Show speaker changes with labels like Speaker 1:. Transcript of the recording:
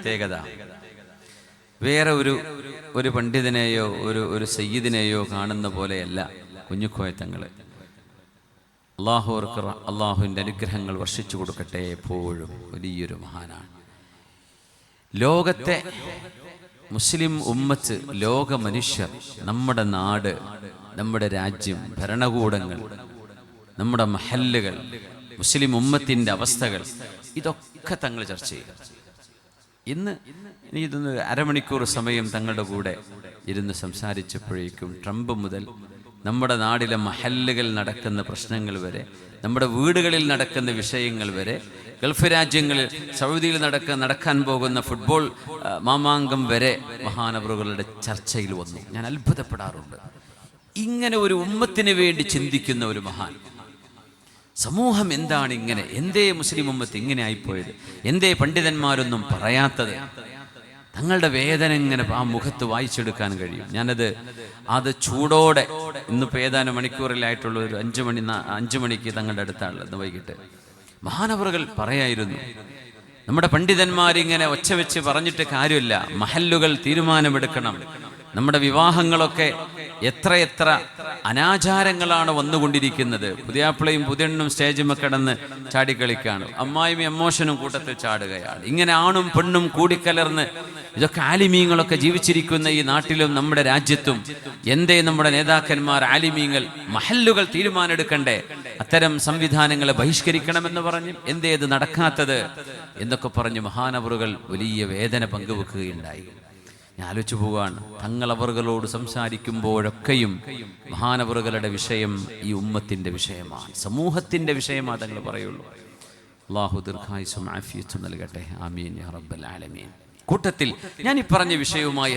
Speaker 1: പ്രത്യേകത. വേറെ ഒരു ഒരു പണ്ഡിതനെയോ ഒരു ഒരു സയ്യിദിനെയോ കാണുന്ന പോലെയല്ല കുഞ്ഞുക്കോയത്തങ്ങൾ അള്ളാഹുർക്ക് അള്ളാഹുവിന്റെ അനുഗ്രഹങ്ങൾ വർഷിച്ചു കൊടുക്കട്ടെ എപ്പോഴും. വലിയൊരു മഹാനാണ്. ലോകത്തെ മുസ്ലിം ഉമ്മത്ത് ലോക മനുഷ്യർ നമ്മുടെ നാട് നമ്മുടെ രാജ്യം ഭരണകൂടങ്ങൾ നമ്മുടെ മഹല്ലുകൾ മുസ്ലിം ഉമ്മത്തിന്റെ അവസ്ഥകൾ ഇതൊക്കെ തങ്ങൾ ചർച്ച ചെയ്യും. ഇന്ന് ഇനി ഇതൊന്ന് അരമണിക്കൂർ സമയം തങ്ങളുടെ കൂടെ ഇരുന്ന് സംസാരിച്ചപ്പോഴേക്കും ട്രംപ് മുതൽ നമ്മുടെ നാടിലെ മഹല്ലുകൾ നടക്കുന്ന പ്രശ്നങ്ങൾ വരെ നമ്മുടെ വീടുകളിൽ നടക്കുന്ന വിഷയങ്ങൾ വരെ ഗൾഫ് രാജ്യങ്ങളിൽ സൗദിയിൽ നടക്ക നടക്കാൻ പോകുന്ന ഫുട്ബോൾ മാമാങ്കം വരെ മഹാനവറുകളുടെ ചർച്ചയിൽ വന്നു. ഞാൻ അത്ഭുതപ്പെടാറുണ്ട്. ഇങ്ങനെ ഒരു ഉമ്മത്തിന് വേണ്ടി ചിന്തിക്കുന്ന ഒരു മഹാൻ സമൂഹം എന്താണ് ഇങ്ങനെ? എന്തേ മുസ്ലിം ഉമ്മത്ത് ഇങ്ങനെ ആയിപ്പോയത്? എന്തേ പണ്ഡിതന്മാരൊന്നും പറയാത്തത്? തങ്ങളുടെ വേദന ഇങ്ങനെ ആ മുഖത്ത് വായിച്ചെടുക്കാൻ കഴിയും. ഞാനത് അത് ചൂടോടെ ഇന്നിപ്പോൾ ഏതാനും മണിക്കൂറിലായിട്ടുള്ള ഒരു അഞ്ചു മണി അഞ്ചു മണിക്ക് തങ്ങളുടെ അടുത്താണുള്ളത് വൈകിട്ട്. മഹാനവറുകൾ പറയായിരുന്നു നമ്മുടെ പണ്ഡിതന്മാരിങ്ങനെ ഒച്ച വെച്ച് പറഞ്ഞിട്ട് കാര്യമില്ല. മഹല്ലുകൾ തീരുമാനമെടുക്കണം. നമ്മുടെ വിവാഹങ്ങളൊക്കെ എത്രയെത്ര അനാചാരങ്ങളാണ് വന്നുകൊണ്ടിരിക്കുന്നത്. പുതിയാപ്പിളയും പുതിയണ്ണും സ്റ്റേജുമ്മ കിടന്ന് ചാടിക്കളിക്കാണ്. അമ്മായും എമോഷനും കൂട്ടത്തിൽ ചാടുകയാണ്. ഇങ്ങനെ ആണും പെണ്ണും കൂടിക്കലർന്ന് ഇതൊക്കെ ആലിമീങ്ങളൊക്കെ ജീവിച്ചിരിക്കുന്ന ഈ നാട്ടിലും നമ്മുടെ രാജ്യത്തും എന്തേ നമ്മുടെ നേതാക്കന്മാർ ആലിമീങ്ങൾ മഹല്ലുകൾ തീരുമാനമെടുക്കണ്ടേ? അത്തരം സംവിധാനങ്ങളെ ബഹിഷ്കരിക്കണമെന്ന് പറഞ്ഞു എന്തേ ഇത് നടക്കാത്തത്? എന്നൊക്കെ പറഞ്ഞ് മഹാനവറുകൾ വലിയ വേദന പങ്കുവെക്കുകയുണ്ടായി. ആലോചിച്ചു പോവുകയാണ് തങ്ങളവറുകളോട് സംസാരിക്കുമ്പോഴൊക്കെയും മഹാനവറുകളുടെ വിഷയം ഈ ഉമ്മത്തിന്റെ വിഷയമാണ്. സമൂഹത്തിന്റെ വിഷയമാണ് തങ്ങൾ പറയുള്ളൂ. അള്ളാഹു ദീർഘായുസും ആഫിയത്തും നൽകട്ടെ. ആമീൻ റബ്ബൽ ആലമീൻ. കൂട്ടത്തിൽ ഞാൻ ഈ പറഞ്ഞ വിഷയവുമായി